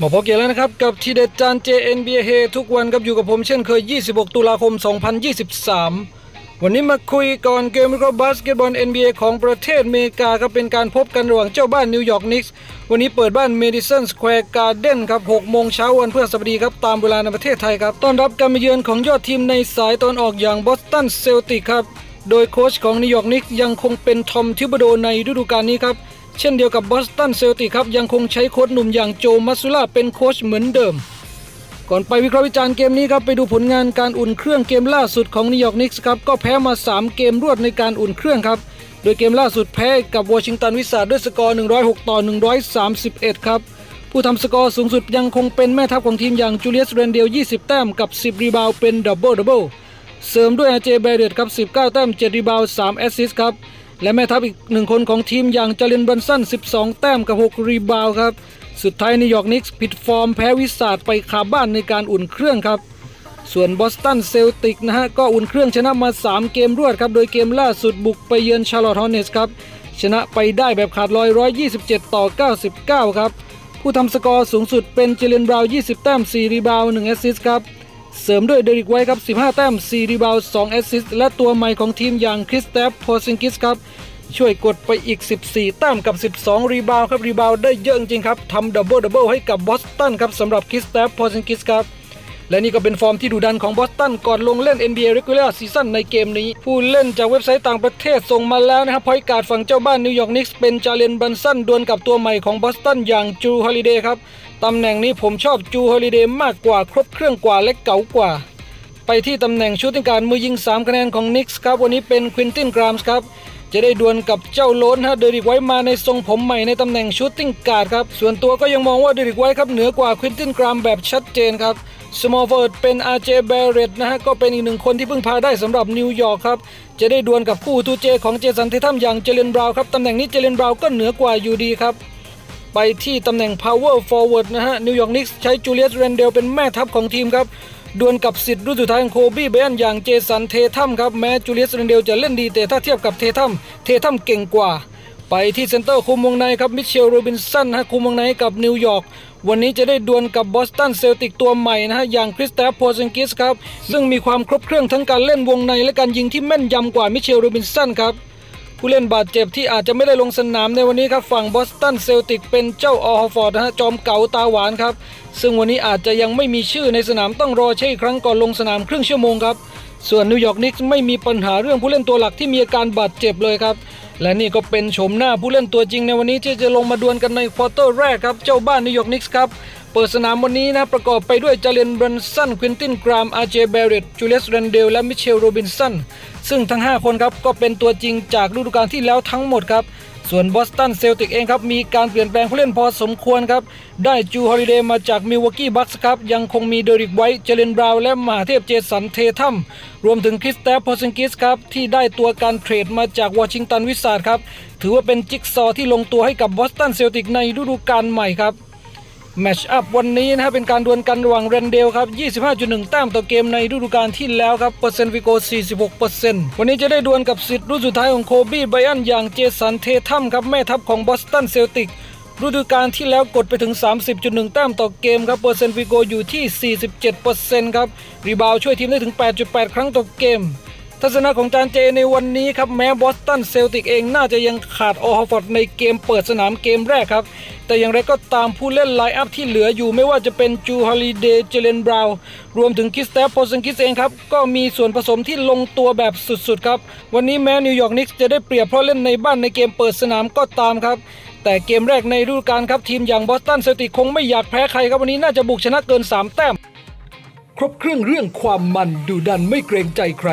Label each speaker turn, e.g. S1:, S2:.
S1: มาพบกันแล้วนะครับ กับทีเด็ดจาน JNBA เฮทุกวันครับอยู่กับผมเช่นเคย 26 ตุลาคม 2023 วันนี้มาคุยก่อนเกมวิเคราะห์บาสเกตบอล NBA ของประเทศอเมริกาครับเป็นการพบกันระหว่างเจ้าบ้านนิวยอร์กนิกส์วันนี้เปิดบ้าน Madison Square Garden ครับ6โมงเช้าวันพฤหัสบดีครับ ตามเวลาในประเทศไทยครับ ต้อนรับการมาเยือนของยอดทีมในสายตอนออกอย่างบอสตันเซลติกครับโดยโค้ชของนิวยอร์กนิกส์ยังคงเป็นทอมทิบโดในฤดูกาลนี้ครับ เช่นเดียวกับบอสตันเซลติกครับยังคงใช้โค้ชหนุ่มอย่างโจมัสซูล่าเป็นโค้ชเหมือนเดิม ก่อนไปวิเคราะห์วิจารณ์เกมนี้ครับไปดูผลงานการอุ่นเครื่องเกมล่าสุดของนิวยอร์กนิกส์ครับก็แพ้มา 3 เกมรวดในการอุ่นเครื่องครับโดยเกมล่าสุดแพ้กับวอชิงตันวิสาด้วยสกอร์ 106 ต่อ 131 ครับผู้ทำสกอร์สูงสุดยังคงเป็นแม่ทัพของทีมอย่างจูเลียสเรนเดล 20 แต้มกับ 10 รีบาวเป็นดับเบิลดับเบิลเสริมด้วยอาเจเบเดตครับ 19 แต้ม 7 รีบาว 3 แอสซิสต์ครับ และแม่ทัพอีกหนึ่งคนของทีมอย่างจารินบันสัน 12 แต้มกับ 6 รีบาวครับ สุดท้ายนิวยอร์กนิกส์ผิดฟอร์มแพ้วิสาดไปคาบ้านในการอุ่นเครื่องครับ ส่วนบอสตันเซลติกนะฮะ ก็อุ่นเครื่องชนะมา 3 เกมรวดครับ โดยเกมล่าสุดบุกไปเยือนชาร์ลอตฮอร์เนสครับ ชนะไปได้แบบขาดลอย 127 ต่อ 99 ครับ ผู้ทำสกอร์สูงสุดเป็นเจเลนบราว 20 แต้ม 4 รีบาว 1 แอสซิสต์ครับ เสริมด้วยเดริกไวท์ครับ 15 แต้ม 4 รีบาวด์2แอสซิสต์และตัวใหม่ของทีมอย่างคริสเตฟพซิงกิสครับ ช่วยกดไปอีก 14 แต้มกับ 12 รีบาวด์ครับ รีบาวด์ได้เยอะจริงครับทำดับเบิลดับเบิลให้กับบอสตันครับสำหรับคริสเตฟพซิงกิสครับ และนี่ก็เป็นฟอร์มที่ดุดันของบอสตันก่อนลงเล่น NBA Regular Season ในเกมนี้ ผู้เล่นจากเว็บไซต์ต่างประเทศส่งมาแล้วนะครับพอยการ์ดฝั่งเจ้าบ้านนิวยอร์กนิกส์เป็นจาเลนบันสันดวลกับตัวใหม่ของบอสตันอย่างจูฮอลิเดย์ครับตำแหน่งนี้ผมชอบจูฮอลิเดย์มากกว่าครบเครื่องกว่าและเก๋ากว่า ไปที่ตำแหน่งชูตติ้งการมือยิง 3 คะแนนของนิกส์ครับวันนี้เป็นควินตินกรามส์ครับจะได้ดวลกับเจ้าโลนฮะเดริกไว้มาในทรงผมใหม่ในตำแหน่งชูตติ้งการ์ดครับ ส่วนตัวก็ยังมองว่าเดริกไว้ครับเหนือกว่าควินตินกรามแบบชัดเจนครับ สมอลเฟิร์ดเป็น RJ Barrett นะฮะก็เป็นอีกหนึ่งคนที่เพิ่งพาได้สำหรับนิวยอร์กครับ จะได้ดวลกับคู่ทูเจของเจสันเททัมอย่างเจเลนบราวครับตำแหน่งนี้เจเลนบราวก็เหนือกว่าอยู่ดีครับ ไปที่ตำแหน่ง power forward นะฮะนิวยอร์กนิกส์ใช้จูเลียสเรนเดลเป็นแม่ทัพของทีมครับดวลกับสิทธิ์รุ่นสุดท้ายของโคบี้ไบยันอย่างเจสันเททัมครับแม้จูเลียสเรนเดลจะเล่นดีแต่ถ้าเทียบกับเททัมเททัมเก่งกว่า ไปที่เซนเตอร์คุมวงในครับมิเชลโรบินสันฮะคุมวงในกับนิวยอร์ก วันนี้จะได้ดวลกับบอสตันเซลติกตัวใหม่นะฮะ อย่างคริสเตฟโพซิงกิสครับ ซึ่งมีความครบเครื่องทั้งการเล่นวงในและการยิงที่แม่นยำกว่ามิเชลโรบินสันครับ ผู้เล่นบาดเจ็บที่อาจจะไม่ได้ลงสนามในวันนี้ครับ ฝั่งบอสตันเซลติกเป็นเจ้าออฮฟอร์ดนะฮะ จอมเก่าตาหวานครับ ซึ่งวันนี้อาจจะยังไม่มีชื่อในสนามต้องรอเช็คอีกครั้งก่อนลงสนามครึ่งชั่วโมงครับส่วนนิวยอร์กนิกส์ไม่มีปัญหาเรื่องผู้เล่นตัวหลักที่มีอาการบาดเจ็บเลยครับ และนี่ก็เป็นชมหน้าผู้เล่นตัวจริงในวันนี้ที่จะลงมาดวลกันในควอเตอร์แรกครับ เจ้าบ้านนิวยอร์กนิกส์ครับ เปิดสนามวันนี้นะประกอบไปด้วยจาเลนบรันสันควินตินกรามอาร์เจเบรตจูเลียสเรนเดลและมิเชลโรบินสันซึ่งทั้ง 5 คนครับก็เป็นตัวจริงจากฤดูกาลที่แล้วทั้งหมดครับ ส่วนบอสตันเซลติกเองครับ มีการเปลี่ยนแปลงผู้เล่นพอสมควรครับ ได้จูฮอลิเดย์มาจากมิลวอกกี้บัคส์ครับ ยังคงมีเดริกไวท์เจเลนบราวและมหาเทพเจสันเททัมรวมถึงคริสแตฟพอซิงกิสครับ ที่ได้ตัวการเทรดมาจากวอชิงตันวิสซาร์ดครับ ถือว่าเป็นจิ๊กซอที่ลงตัวให้กับบอสตันเซลติกในฤดูกาลใหม่ครับ แมชอัพวันนี้นะครับเป็นการดวลกันระหว่างเรนเดลครับ 25.1 แต้มต่อเกมในฤดูกาลที่แล้วครับ เปอร์เซ็นต์ฟิโก 46%วันนี้จะได้ดวลกับสิทธิ์รุ่นสุดท้ายของโคบี้ไบรอันอย่างเจสันเททัมครับแม่ทัพของบอสตันเซลติกฤดูกาลที่แล้วกดไปถึง 30.1 แต้มต่อเกมครับ เปอร์เซ็นต์ฟิโกอยู่ที่ 47%ครับ รีบาวด์ช่วยทีมได้ถึง 8.8 ครั้งต่อเกม ทัศนะของจานเจในวันนี้ครับแม้บอสตันเซลติกเองน่าจะยังขาดออฮฟอร์ดในเกมเปิดสนามเกมแรกครับ แต่อย่างไรก็ตามผู้เล่นไลน์อัพที่เหลืออยู่ไม่ว่าจะเป็นจูฮอลิเดย์เจเลนบราวรวมถึงคิสเตฟโพซังคิสเองครับ ก็มีส่วนผสมที่ลงตัวแบบสุดๆครับ วันนี้แม้นิวยอร์กนิกส์จะได้เปรียบเพราะเล่นในบ้านในเกมเปิดสนามก็ตามครับแต่เกมแรกในฤดูกาลครับทีมอย่างบอสตันเซลติกคงไม่อยากแพ้ใครครับวันนี้น่าจะบุกชนะเกิน 3 แต้ม ครบเครื่องเรื่องความมันดูดันไม่เกรงใจใคร